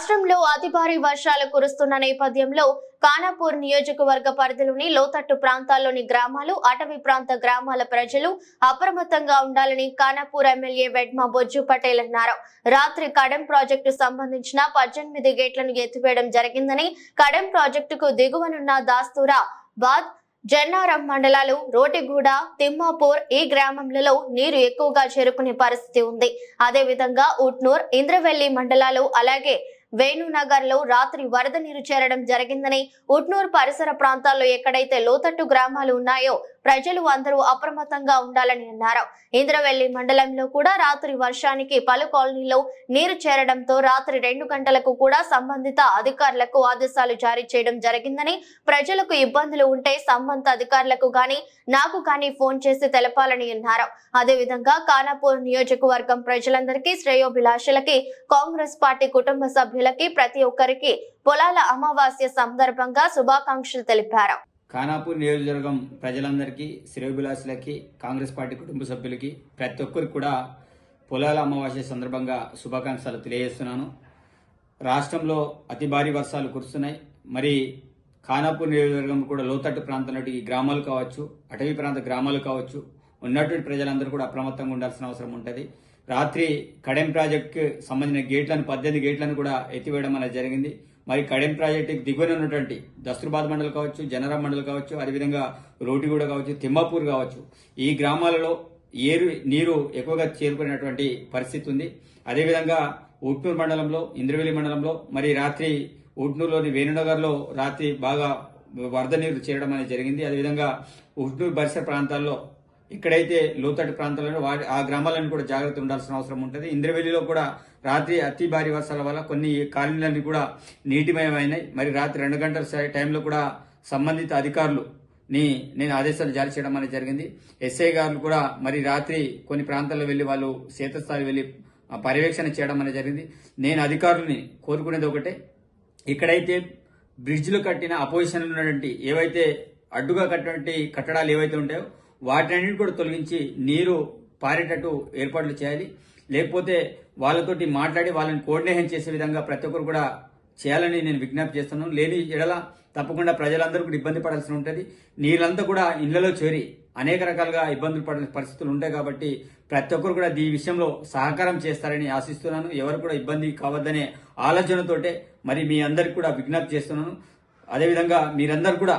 రాష్ట్రంలో అతి భారీ వర్షాలు కురుస్తున్న నేపథ్యంలో కానాపూర్ నియోజకవర్గ పరిధిలోని లోతట్టు ప్రాంతాల్లోని గ్రామాలు అటవీ ప్రాంత గ్రామాల ప్రజలు అప్రమత్తంగా ఉండాలని కానాపూర్ ఎమ్మెల్యే వెడ్మ బొజ్జు పటేల్ అన్నారు. రాత్రి కడెం ప్రాజెక్టు సంబంధించిన పద్దెనిమిది గేట్లను ఎత్తివేయడం జరిగిందని కడెం ప్రాజెక్టుకు దిగువనున్న దాస్తూరా బాద్ జన్నారం మండలాలు రోటిగూడ తిమ్మాపూర్ ఈ గ్రామంలలో నీరు ఎక్కువగా చేరుకునే పరిస్థితి ఉంది. అదే విధంగా ఉట్నూర్ ఇంద్రవెల్లి మండలాలు అలాగే వేణునగర్లో రాత్రి వరద నీరు చేరడం జరిగిందని ఉట్నూరు పరిసర ప్రాంతాల్లో ఎక్కడైతే లోతట్టు గ్రామాలు ఉన్నాయో ప్రజలు అందరూ అప్రమత్తంగా ఉండాలని అన్నారు. ఇంద్రవెల్లి మండలంలో కూడా రాత్రి వర్షానికి పలు కాలనీలో నీరు చేరడంతో రాత్రి రెండు గంటలకు కూడా సంబంధిత అధికారులకు ఆదేశాలు జారీ చేయడం జరిగిందని ప్రజలకు ఇబ్బందులు ఉంటే సంబంధిత అధికారులకు గాని నాకు కానీ ఫోన్ చేసి తెలపాలని అన్నారు. అదేవిధంగా కానాపూర్ నియోజకవర్గం ప్రజలందరికీ శ్రేయోభిలాషులకి కాంగ్రెస్ పార్టీ కుటుంబ సభ్యులు సభ్యులకి ప్రతి ఒక్కరికి పొలాల అమావాస్య సందర్భంగా శుభాకాంక్షలు తెలిపారు. ఖానాపూర్ నియోజకవర్గం ప్రజలందరికీ శ్రేయోభిలాషులకి కాంగ్రెస్ పార్టీ కుటుంబ సభ్యులకి ప్రతి ఒక్కరికి కూడా పొలాల అమావాస్య సందర్భంగా శుభాకాంక్షలు తెలియజేస్తున్నాను. రాష్ట్రంలో అతి భారీ వర్షాలు కురుస్తున్నాయి. మరి ఖానాపూర్ నియోజకవర్గం కూడా లోతట్టు ప్రాంతంలోటి గ్రామాలు కావచ్చు అటవీ ప్రాంత గ్రామాలు కావచ్చు ఉన్నటువంటి ప్రజలందరూ కూడా అప్రమత్తంగా ఉండాల్సిన అవసరం ఉంటుంది. రాత్రి కడెం ప్రాజెక్టుకి సంబంధించిన గేట్లను పద్దెనిమిది గేట్లను కూడా ఎత్తివేయడం అనేది జరిగింది. మరి కడెం ప్రాజెక్టుకి దిగువన ఉన్నటువంటి దస్తూర్బాద్ మండలి కావచ్చు జనరాం మండలం కావచ్చు అదేవిధంగా రోటిగూడ కావచ్చు తిమ్మాపూర్ కావచ్చు ఈ గ్రామాలలో ఏరు నీరు ఎక్కువగా చేరుకునేటువంటి పరిస్థితి ఉంది. అదేవిధంగా ఉట్నూరు మండలంలో ఇంద్రవెల్లి మండలంలో మరి రాత్రి ఉట్నూరులోని వేణునగర్లో రాత్రి బాగా వరద నీరు చేరడం అనేది జరిగింది. అదేవిధంగా ఉట్నూరు పరిసర ప్రాంతాల్లో ఇక్కడైతే లోతట్టు ప్రాంతాలను వాటి ఆ గ్రామాలను కూడా జాగ్రత్త ఉండాల్సిన అవసరం ఉంటుంది. ఇంద్రవెల్లిలో కూడా రాత్రి అతి భారీ వర్షాల వల్ల కొన్ని కాలనీలన్నీ కూడా నీటిమయమైనాయి. మరి రాత్రి రెండు గంటల టైంలో కూడా సంబంధిత అధికారులు ని నేను ఆదేశాలు జారీ చేయడం అనేది జరిగింది. ఎస్ఐ గారు కూడా మరి రాత్రి కొన్ని ప్రాంతాల్లో వెళ్ళి వాళ్ళు క్షేత్రస్థాయి వెళ్ళి పర్యవేక్షణ చేయడం అనేది జరిగింది. నేను అధికారులని కోరుకునేది ఒకటే. ఇక్కడైతే బ్రిడ్జ్లు కట్టిన అపోజిషన్లు ఉన్నటువంటి ఏవైతే అడ్డుగా కట్టినటువంటి కట్టడాలు ఏవైతే ఉంటాయో వాటిని కూడా తొలగించి నీరు పారేటట్టు ఏర్పాట్లు చేయాలి. లేకపోతే వాళ్ళతోటి మాట్లాడి వాళ్ళని కోఆర్డినేషన్ చేసే విధంగా ప్రతి ఒక్కరు కూడా చేయాలని నేను విజ్ఞప్తి చేస్తున్నాను. లేని ఎడల తప్పకుండా ప్రజలందరూ కూడా ఇబ్బంది పడాల్సి ఉంటుంది. నీళ్ళంతా కూడా ఇళ్ళలో చేరి అనేక రకాలుగా ఇబ్బందులు పడిన పరిస్థితులు ఉంటాయి కాబట్టి ప్రతి ఒక్కరు కూడా ఈ విషయంలో సహకారం చేస్తారని ఆశిస్తున్నాను. ఎవరు కూడా ఇబ్బంది కావద్దనే ఆలోచనతోటే మరి మీ అందరికి కూడా విజ్ఞప్తి చేస్తున్నాను. అదేవిధంగా మీరందరూ కూడా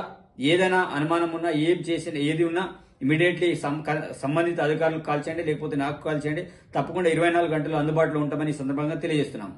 ఏదైనా అనుమానం ఉన్నా ఏం చేసిన ఏది ఉన్నా ఇమీడియట్లీ సంబంధిత అధికారులకు కాల్ చేయండి లేకపోతే నాకు కాల్ చేయండి. తప్పకుండా ఇరవై నాలుగు గంటలు అందుబాటులో ఉంటామని సందర్భంగా తెలియజేస్తున్నాము.